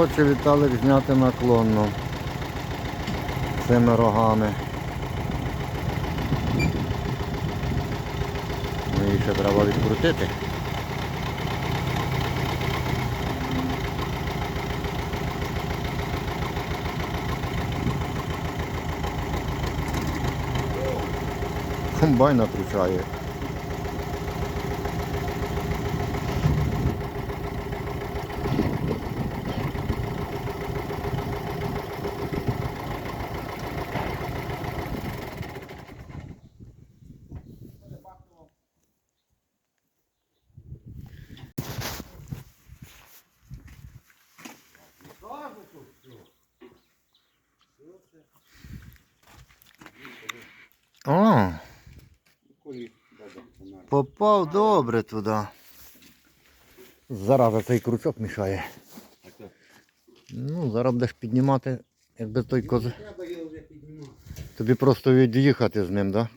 Хоче Віталик зняти наклонну цими рогами. Ну, її ще треба відкрутити. Комбайн накручає. Попав добре туди. Зараза цей крючок мішає. Ну, зараз будеш піднімати, якби той коз. Тобі просто від'їхати з ним, так? Да?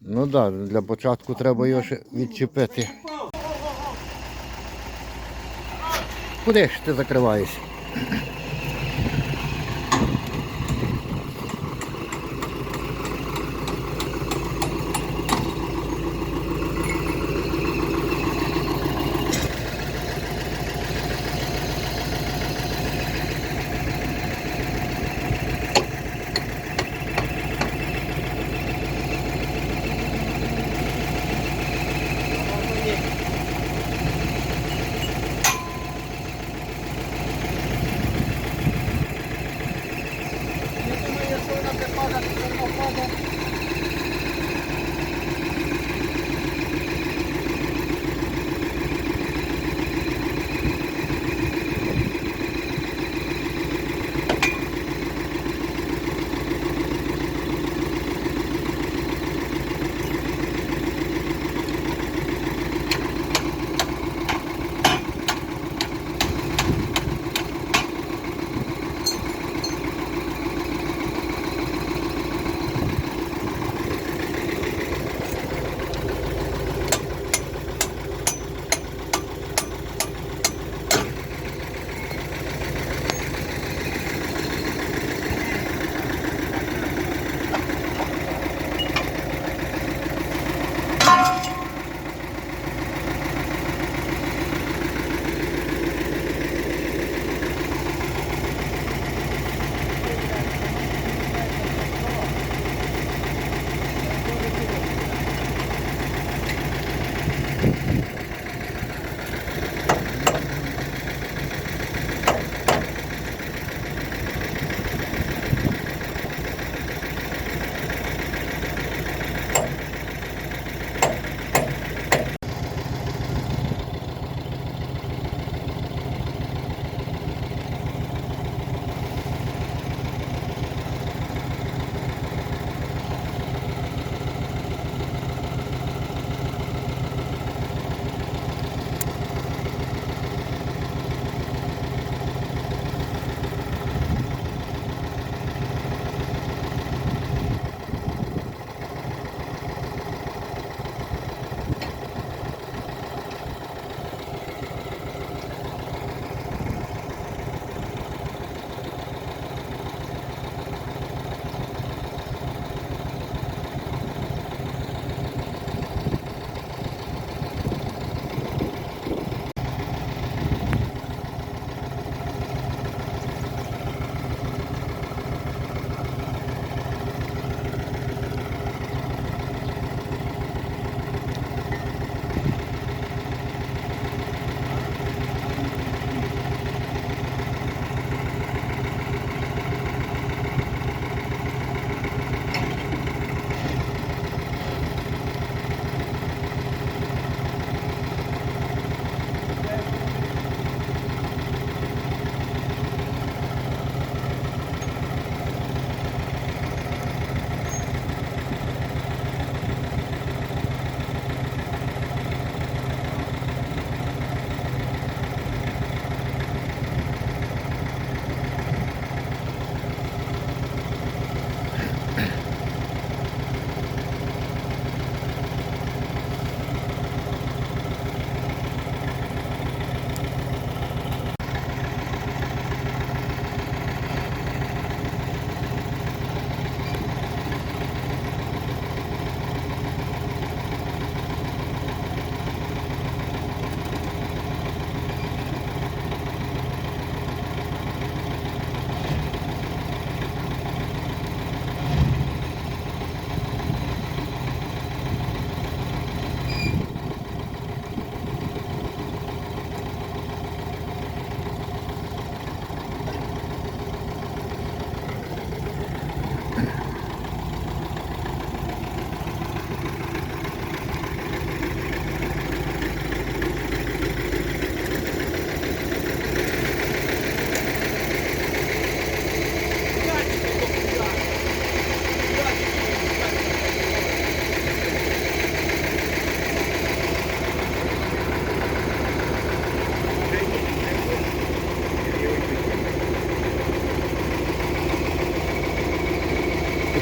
Ну так, да, для початку треба його ще відчепити. Куди ж ти закриваєшся?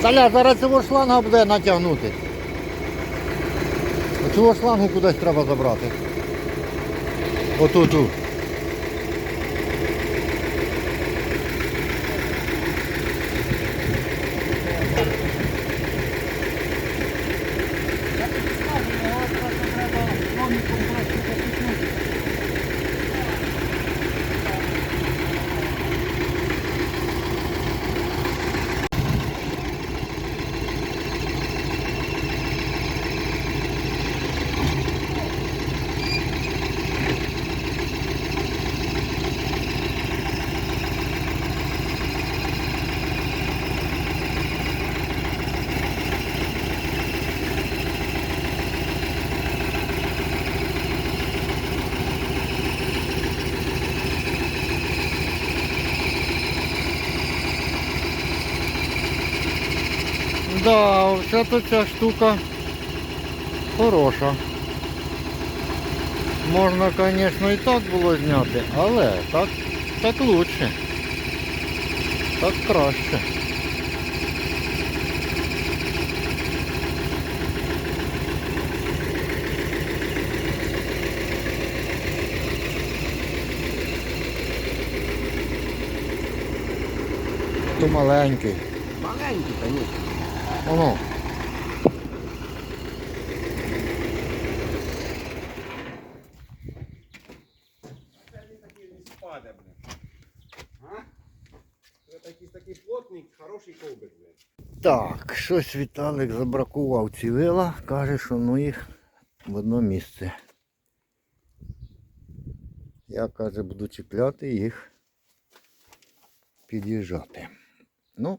Таля, зараз цього шланга буде натягнути. Цього шлангу кудись треба забрати. Отут. Да, вся то ця штука хороша. Можна, звісно, і так було зняти, але так, так лучше. Так краще. То маленький. Маленький, конечно. Воно. Такий спаде, блин. Це якийсь такий плотний, хороший ковбик. Так, щось Віталик забракував ці вила, каже, що ну їх в одно місце. Я каже, буду чіпляти їх, під'їжджати. Ну.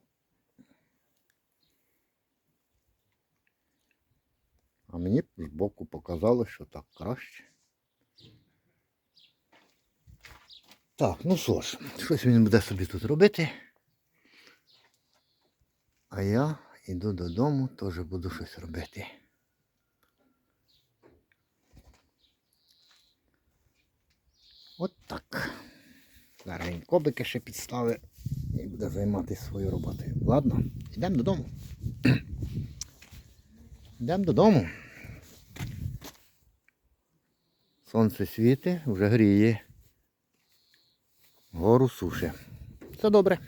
А мені збоку показали, що так краще. Так, ну що ж, щось він буде собі тут робити. А я йду додому, теж буду щось робити. От так. Зараз він кобики ще підставить і буде займатися своєю роботою. Ладно, йдемо додому. Йдемо додому. Сонце світить, вже гріє. Гору суше. Все добре.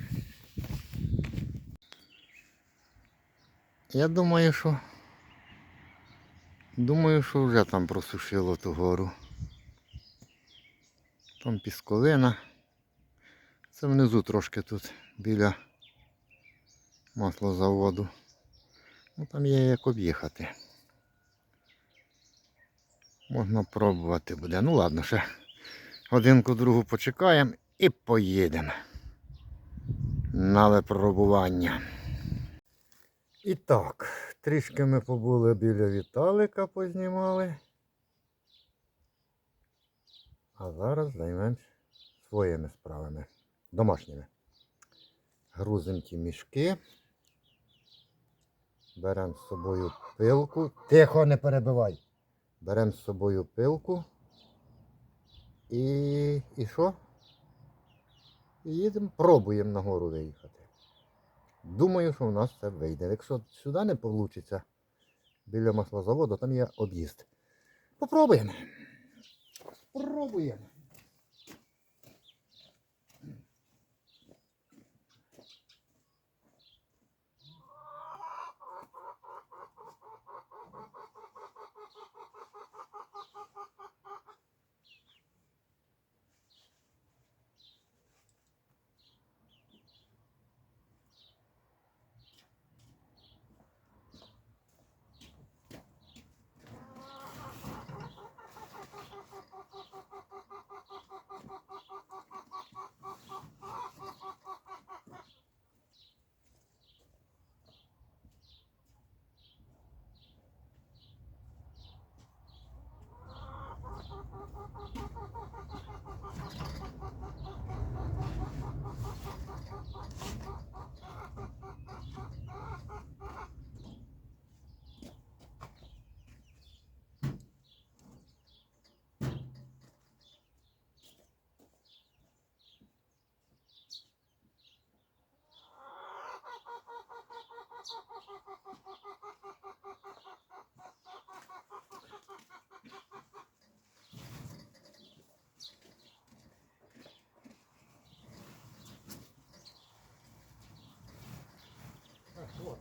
Я думаю, що. Думаю, що вже там просушило ту гору. Там пісковина. Це внизу трошки тут біля маслозаводу. Ну там є як об'їхати. Можна пробувати буде. Ну ладно, ще годинку другу почекаємо і поїдемо на випробування. І так, трішки ми побули біля Віталика, познімали. А зараз займемось своїми справами, домашніми. Грузимо ті мішки. Беремо з собою пилку. Тихо, не перебивай. Беремо з собою пилку. І, і що? І їдемо, пробуємо на гору виїхати. Думаю, що в нас це вийде. Якщо сюди не вийде, біля маслозаводу, там є об'їзд. Попробуємо. Спробуємо.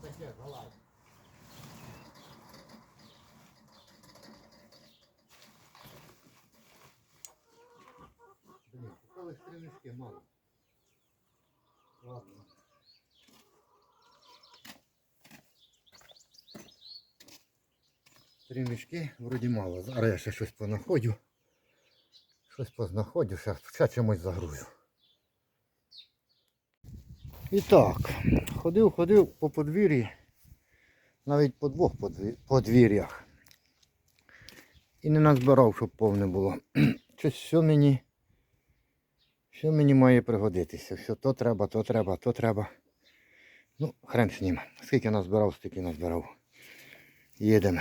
Таке, залазь. Блін, шукали стрілочки мало. Ладно. Три мішки вроді мало. Зараз я ще щось понаходю. Щось познаходжу, ще чимось загрузю. І так, ходив, ходив по подвір'ї, навіть по двох подвір'ях. І не назбирав, щоб повне було. Щось все мені, що мені має пригодитися. Все то треба, то треба, то треба. Ну, хрен з ним. Скільки назбирав, стільки назбирав. Їдемо.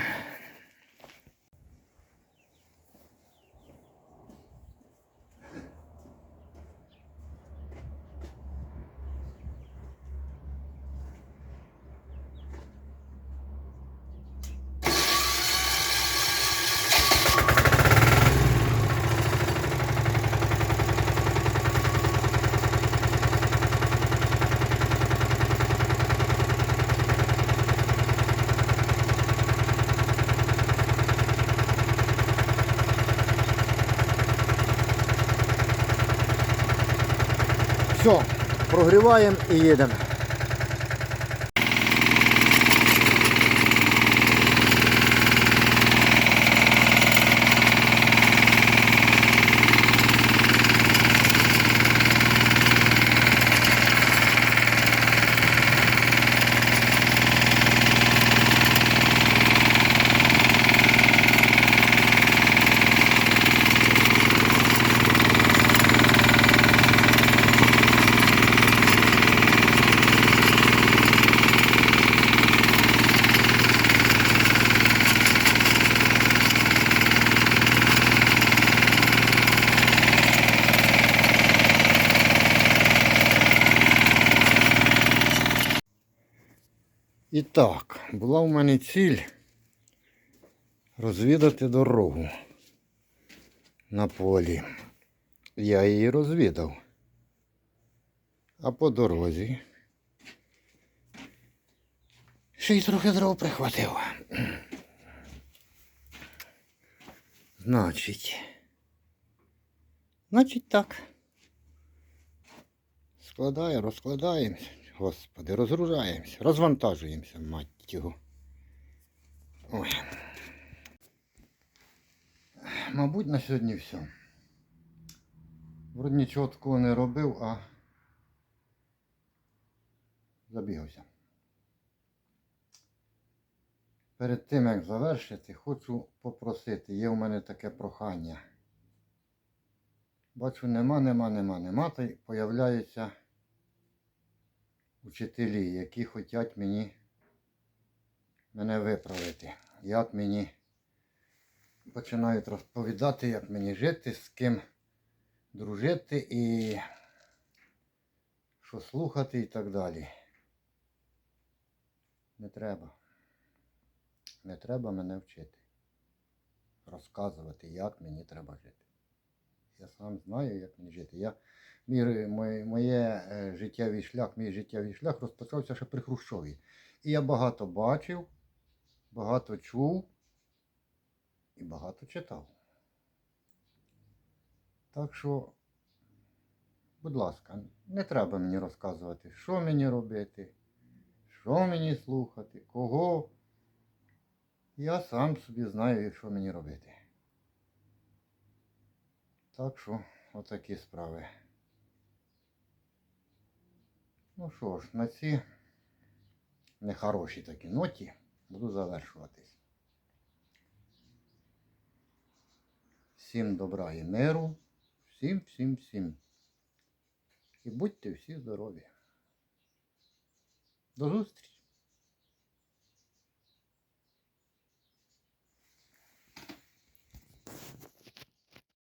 Все, прогріваємо і їдемо. І так, була в мене ціль розвідати дорогу на полі. Я її розвідав. А по дорозі ще й трохи дров прихватив. Значить. Значить так. Складаємо, розкладаємось. Господи, розгружаємося, розвантажуємося, мать його. Ой. Мабуть, на сьогодні все. Вроді нічого такого не робив, а забігався. Перед тим як завершити, хочу попросити, є в мене таке прохання. Бачу, нема, нема, нема, нема, та й появляється учителі, які хочуть мені мене виправити. Як мені починають розповідати, як мені жити, з ким дружити і що слухати і так далі. Не треба. Не треба мене вчити. Розказувати, як мені треба жити. Я сам знаю, як мені жити. Я мій, моє, моє е, життєвий шлях, мій життєвий шлях розпочався ще при Хрущові. І я багато бачив, багато чув і багато читав. Так що, будь ласка, не треба мені розказувати, що мені робити, що мені слухати, кого. Я сам собі знаю, що мені робити. Так що, отакі справи. Ну що ж, на ці нехорошій такі ноті буду завершуватись. Всім добра і миру, всім, всім, всім. І будьте всі здорові. До зустрічі!